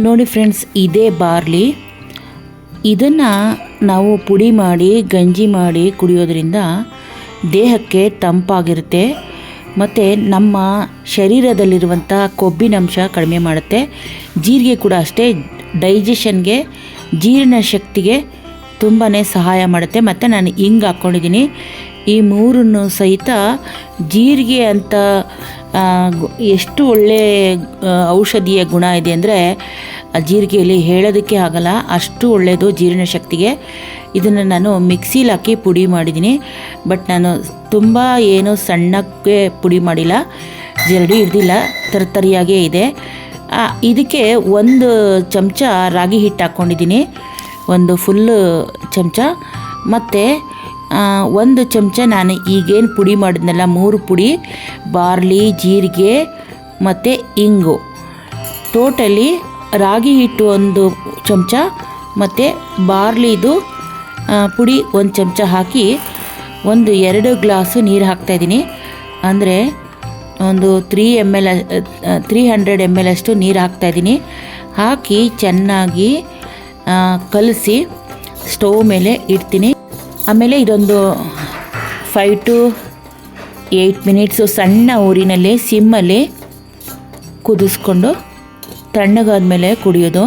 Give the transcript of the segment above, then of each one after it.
ನೋಡಿ ಫ್ರೆಂಡ್ಸ್, ಇದೇ ಬಾರ್ಲಿ. ಇದನ್ನು ನಾವು ಪುಡಿ ಮಾಡಿ, ಗಂಜಿ ಮಾಡಿ ಕುಡಿಯೋದ್ರಿಂದ ದೇಹಕ್ಕೆ ತಂಪಾಗಿರುತ್ತೆ. ಮತ್ತು ನಮ್ಮ ಶರೀರದಲ್ಲಿರುವಂಥ ಕೊಬ್ಬಿನಂಶ ಕಡಿಮೆ ಮಾಡುತ್ತೆ. ಜೀರಿಗೆ ಕೂಡ ಅಷ್ಟೇ, ಡೈಜೆಷನ್ಗೆ, ಜೀರ್ಣ ಶಕ್ತಿಗೆ ತುಂಬಾ ಸಹಾಯ ಮಾಡುತ್ತೆ. ಮತ್ತು ನಾನು ಹಿಂಗೆ ಹಾಕ್ಕೊಂಡಿದ್ದೀನಿ ಈ ಮೂರನ್ನು ಸಹಿತ ಜೀರಿಗೆ ಅಂತ ಎಷ್ಟು ಒಳ್ಳೆ ಔಷಧೀಯ ಗುಣ ಇದೆ ಅಂದರೆ ಜೀರಿಗೆಯಲ್ಲಿ ಹೇಳೋದಕ್ಕೆ ಆಗಲ್ಲ, ಅಷ್ಟು ಒಳ್ಳೆಯದು ಜೀರ್ಣ ಶಕ್ತಿಗೆ. ಇದನ್ನು ನಾನು ಮಿಕ್ಸಿಲಿ ಹಾಕಿ ಪುಡಿ ಮಾಡಿದ್ದೀನಿ. ಬಟ್ ನಾನು ತುಂಬ ಏನು ಸಣ್ಣಕ್ಕೆ ಪುಡಿ ಮಾಡಿಲ್ಲ. ಜರಡಿ ಹಿಡ್ದಿಲ್ಲ ತರತರಿಯಾಗೇ ಇದೆ. ಇದಕ್ಕೆ ಒಂದು ಚಮಚ ರಾಗಿ ಹಿಟ್ಟು ಹಾಕ್ಕೊಂಡಿದ್ದೀನಿ ಒಂದು ಫುಲ್ಲು ಚಮಚ. ಮತ್ತು ಒಂದು ಚಮಚ ನಾನು ಈಗೇನು ಪುಡಿ ಮಾಡಿದ್ನಲ್ಲ, ಮೂರು ಪುಡಿ, ಬಾರ್ಲಿ, ಜೀರಿಗೆ ಮತ್ತು ಇಂಗು. ಟೋಟಲಿ ರಾಗಿ ಹಿಟ್ಟು ಒಂದು ಚಮಚ ಮತ್ತು ಬಾರ್ಲಿದು ಪುಡಿ ಒಂದು ಚಮಚ ಹಾಕಿ ಒಂದು ಎರಡು ಗ್ಲಾಸು ನೀರು ಹಾಕ್ತಾಯಿದ್ದೀನಿ ಅಂದರೆ ಒಂದು three M L three hundred M L ಅಷ್ಟು ನೀರು ಹಾಕ್ತಾಯಿದ್ದೀನಿ ಹಾಕಿ ಚೆನ್ನಾಗಿ ಕಲಸಿ, ಸ್ಟವ್ ಮೇಲೆ ಇಡ್ತೀನಿ. ಆಮೇಲೆ ಇದೊಂದು ಫೈವ್ ಟು ಏಯ್ಟ್ ಮಿನಿಟ್ಸು ಸಣ್ಣ ಊರಿನಲ್ಲಿ ಸಿಮ್ಮಲ್ಲಿ ಕುದಿಸ್ಕೊಂಡು ತಣ್ಣಗಾದ್ಮೇಲೆ ಕುಡಿಯೋದು.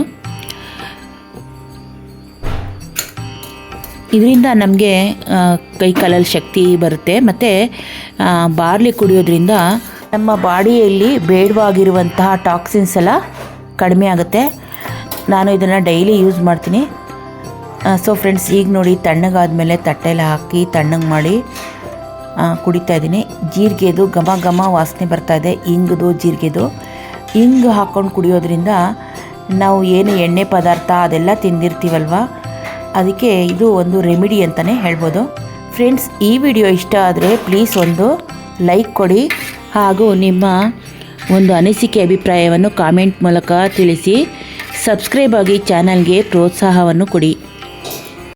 ಇದರಿಂದ ನಮಗೆ ಕೈ ಕಾಲಲ್ಲಿ ಶಕ್ತಿ ಬರುತ್ತೆ. ಮತ್ತು ಬಾರ್ಲಿ ಕುಡಿಯೋದ್ರಿಂದ ನಮ್ಮ ಬಾಡಿಯಲ್ಲಿ ಬೇಡವಾಗಿರುವಂತಹ ಟಾಕ್ಸಿನ್ಸ್ ಎಲ್ಲ ಕಡಿಮೆ ಆಗುತ್ತೆ. ನಾನು ಇದನ್ನು ಡೈಲಿ ಯೂಸ್ ಮಾಡ್ತೀನಿ. ಸೊ ಫ್ರೆಂಡ್ಸ್ ಈಗ ನೋಡಿ ತಣ್ಣಗಾದ್ಮೇಲೆ ತಟ್ಟೆಲ್ಲ ಹಾಕಿ ತಣ್ಣಗೆ ಮಾಡಿ ಕುಡಿತಾ ಇದ್ದೀನಿ. ಜೀರಿಗೆದು, ಘಮ ಘಮ ವಾಸನೆ ಬರ್ತಾ ಇದೆ ಹಿಂಗದು ಜೀರಿಗೆದು. ಹಿಂಗೆ ಹಾಕ್ಕೊಂಡು ಕುಡಿಯೋದ್ರಿಂದ ನಾವು ಏನು ಎಣ್ಣೆ ಪದಾರ್ಥ ಅದೆಲ್ಲ ತಿಂದಿರ್ತೀವಲ್ವ? ಅದಕ್ಕೆ ಇದು ಒಂದು ರೆಮಿಡಿ ಅಂತಲೇ ಹೇಳ್ಬೋದು. ಫ್ರೆಂಡ್ಸ್ ಈ ವಿಡಿಯೋ ಇಷ್ಟ ಆದರೆ ಪ್ಲೀಸ್ ಒಂದು ಲೈಕ್ ಕೊಡಿ ಹಾಗೂ ನಿಮ್ಮ ಒಂದು ಅನಿಸಿಕೆ ಅಭಿಪ್ರಾಯವನ್ನು ಕಾಮೆಂಟ್ ಮೂಲಕ ತಿಳಿಸಿ. ಸಬ್ಸ್ಕ್ರೈಬ್ ಆಗಿ ಚಾನಲ್ಗೆ ಪ್ರೋತ್ಸಾಹವನ್ನು ಕೊಡಿ.